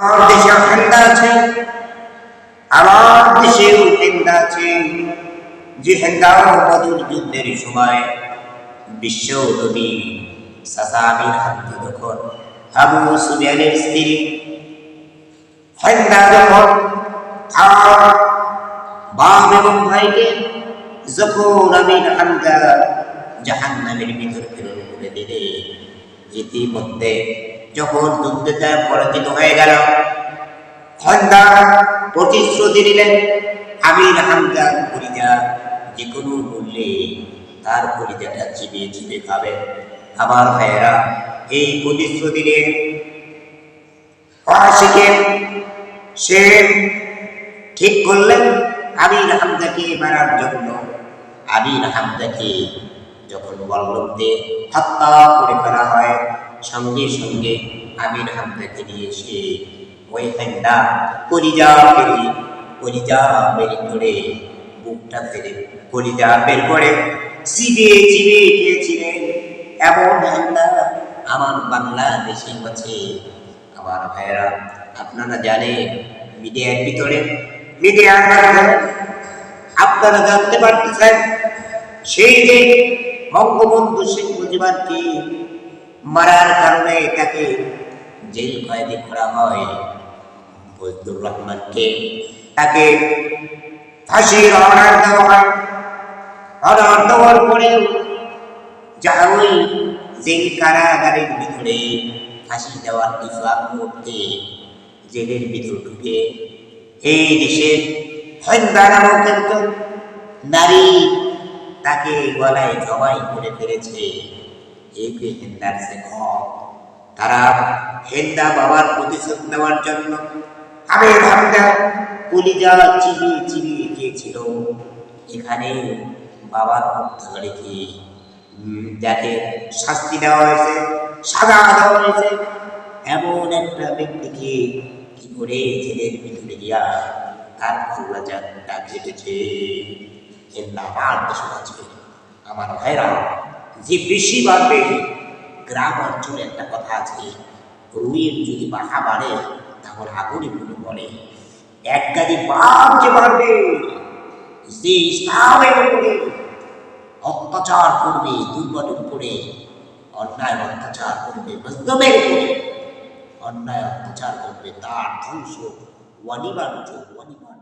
আমার দেশে আছে। আমার দেশেও হেন্দা আছে যে হেন্দা বদর যুদ্ধের সময় বিশ্ব নবী সাসাবির হাতে যখন আবু সুবিয়ানের স্ত্রী হেন্দা যখন তার বাপ এবং ভাইকে যখন আমির হামদা জাহান নামের ভিতর প্রেরণ করে দিলে, ইতিমধ্যে যখন যুদ্ধটা পরাজিত হয়ে গেল হন্দা প্রতিশ্রুতি দিলেন, আমির হামদা কলিজা যে কোনো মূল্যে তার কলিজাটা চিবিয়ে চিবিয়ে খাবে। আমার ভাইয়েরা, এই প্রতিশ্রুতি নিয়ে অশিকে সে ঠিক করলেন, আমির হামদাকে মারার জন্য। আমির হামদাকে যখন বল্লভতে হত্যা করে ফেলা হয় সঙ্গে সঙ্গে আমির হামদাকে নিয়ে এসে ওই কলিজা বেরি কলিজা বেরি করে বুকটা ফেলে, কলিজা বের করে। চিবিয়ে চিবে খেয়েছিলেন এমন হ্যান্ডা আমার বাংলাদেশে আছে আমার ভাইয়েরা, আপনারা জানেন, মিডিয়ার ভিতরে, মিডিয়ার আপনারা জানতে পারতেছেন, সেই যে বঙ্গবন্ধু শেখ মুজিবারকে মারার কারণে তাকে জেল কয়েদি করা হয়। ফজলুর রহমানকে তাকে ফাঁসির অর্ডার দেওয়া হয়। দেওয়ার পরেও যা ওই জেল কারাগারের ভিতরে ফাঁসি দেওয়ার কিছু আগ মুহূর্তে জেলের ভিতর ঢুকে এই দেশে হত্যা নামক নারী তাকে গলায় জবাই করে ফেলেছে। যে হিন্দার সে তারা হেন্দা বাবার প্রতিশোধ নেওয়ার জন্য আমি ভাবনা কলিজা চিবিয়ে চিবিয়ে গিয়েছিল এখানে বাবার হত্যাকারীকে যাকে শাস্তি দেওয়া হয়েছে, সাজা দেওয়া হয়েছে, এমন একটা ব্যক্তিকে কি করে জেলের ভিতরে গিয়া তার আল্লাহ জানটা কেটেছে এর নামার দেশ আছে আমার ভাইরা। যে বেশি বাড়বে, গ্রাম অঞ্চলে একটা কথা আছে রুইয়ের যদি বাহা বাড়ে তাহলে আগুনে পুরো বলে এক গাড়ি বাপ যে বাড়বে যে ইসলামের অত্যাচার করবে দুর্বলের উপরে অন্যায় অত্যাচার করবে মজলুমের উপরে। অন্যায় অত্যাচার করবে, তার ধ্বংস, অনিবার্য অনিবার্য।